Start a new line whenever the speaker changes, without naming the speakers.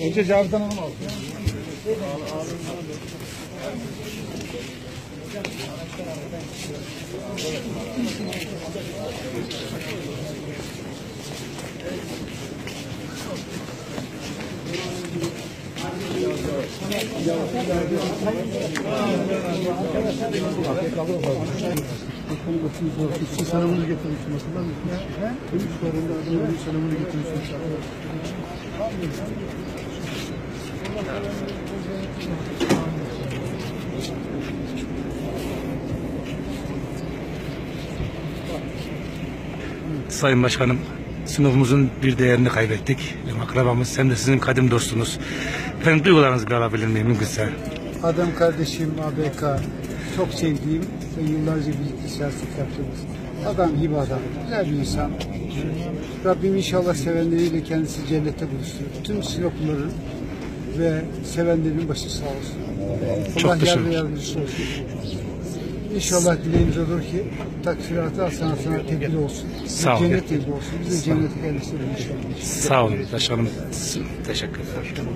Önce Cavidan Hanım aldı. Siz selamını getirmişsiniz. Hatırlar mısınız? Benim sorumda adamın selamını getirmişsiniz.
Sayın Başkanım, sınıfımızın bir değerini kaybettik. Hem akrabamız hem de sizin kadim dostunuz. Efendim duygularınızı bir alabilir miyim mümkünse?
Adam kardeşim ABK çok sevdiğim ve yıllarca birlikte siyaset yaptığımız adam gibi adam. Güzel bir insan. Rabbim inşallah sevenleriyle kendisi cennette buluşturur. Tüm Sinopluların ve sevenlerin başı sağ olsun.
Çok
Allah ve yardımcısı olsun. İnşallah dileğimiz olur ki taksiratı hasanatına tebdil olsun.
Sağ olun.
Cennet tebdil olsun. Biz de cennete yerleştirelim inşallah.
Sağ olun başkanım. Teşekkür ederim.